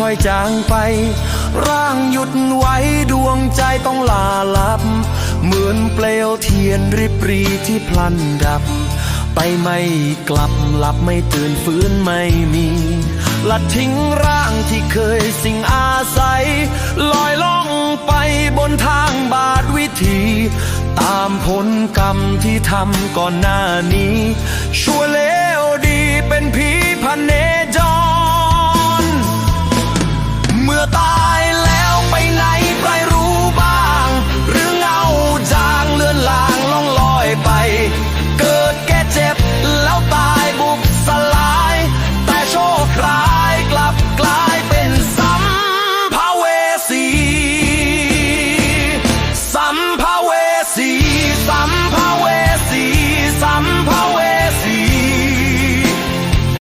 ค่อยจางไป ร่างหยุดไว้ดวงใจต้องลาลับ เหมือนเปลวเทียนริบรีที่พลันดับ ไปไม่กลับหลับไม่ตื่นฟื้นไม่มีละทิ้งร่างที่เคยสิ่งอาศัย ลอยล่องไปบนทางบาดวิธี ตามผลกรรมที่ทำก่อนหน้านี้ช่ว